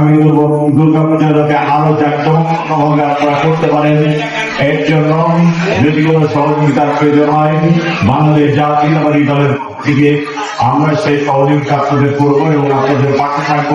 আমি বলব, দুর্গা পূজা যাতে আরও জাকজমকভাবে আপনারা করতে পারেন। এর জন্য যদি কোনো সহযোগিতার প্রয়োজন হয়, বাংলাদেশ জাতীয়তাবাদী দলের থেকে আমরা সেই সহযোগিতা আপনাদের করব এবং আপনাদের পাশে থাকব।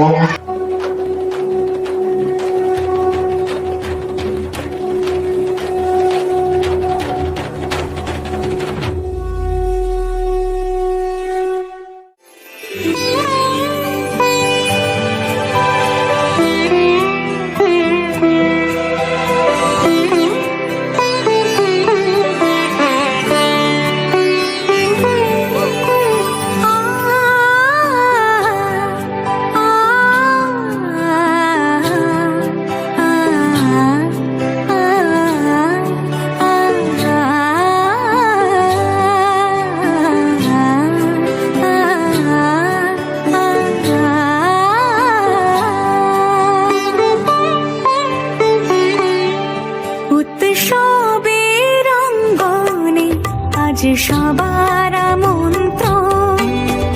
আজ সবার মন্ত্র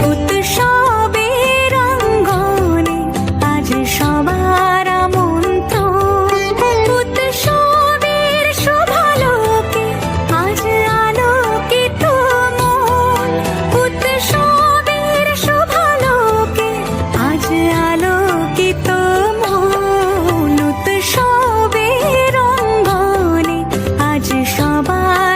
উৎসবের অঙ্গনে আজ সবার মন্ত্র উৎসবের শোভালোকে আজ আলোকিত মন। উৎসবের শোভালোকে আজ আলোকিত মন। উৎসবের অঙ্গনে আজ সবার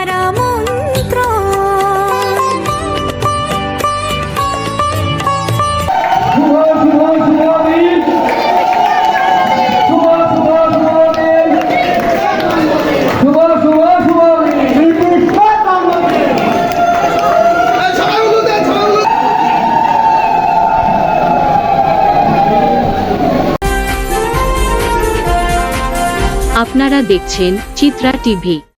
আপনারা দেখছেন চিত্রা টিভি।